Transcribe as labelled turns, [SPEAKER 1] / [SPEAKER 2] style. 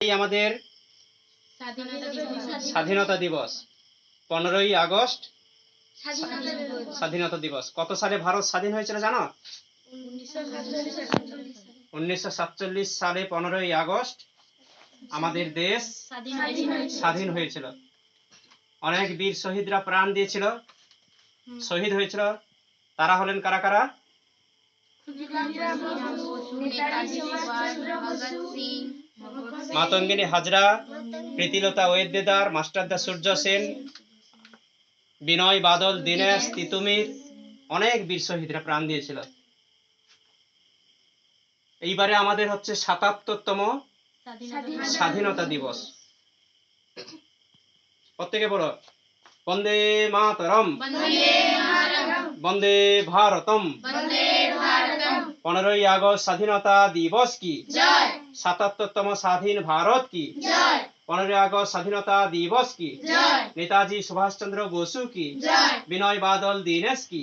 [SPEAKER 1] এই আমাদের
[SPEAKER 2] স্বাধীনতা দিবস।
[SPEAKER 1] পনেরোই আগস্ট
[SPEAKER 2] স্বাধীনতা দিবস।
[SPEAKER 1] কত সালে ভারত স্বাধীন হয়েছিল জানো?
[SPEAKER 2] উনিশশো সাতচল্লিশ
[SPEAKER 1] সালে পনেরোই আগস্ট আমাদের দেশ
[SPEAKER 2] স্বাধীন
[SPEAKER 1] স্বাধীন হয়েছিল। অনেক বীর শহীদরা প্রাণ দিয়েছিল। শহীদ হয়েছিল। তারা হলেন কারা কারা? মাতঙ্গিনী হাজরা প্রীতিলতা ওয়েদ্দেদার মাস্টারদা সূর্য সেন বিনয় বাদল দীনেশ তিতুমির অনেক বীর শহীদরা প্রাণ দিয়েছিল। এইবারে আমাদের হচ্ছে সাতাত্তরতম স্বাধীনতা দিবস। প্রত্যেকে বলো বন্দে মাতরম।
[SPEAKER 2] বন্দে মাতরম।
[SPEAKER 1] বন্দে ভারতম।
[SPEAKER 2] বন্দে ভারতম।
[SPEAKER 1] পনেরোই আগস্ট স্বাধীনতা দিবস কি? সাতাত্তরতম স্বাধীন ভারত কি? পনেরোই আগস্ট স্বাধীনতা দিবস কি? নেতাজি সুভাষ চন্দ্র বসু কি? বিনয় বাদল দীনেশ কি?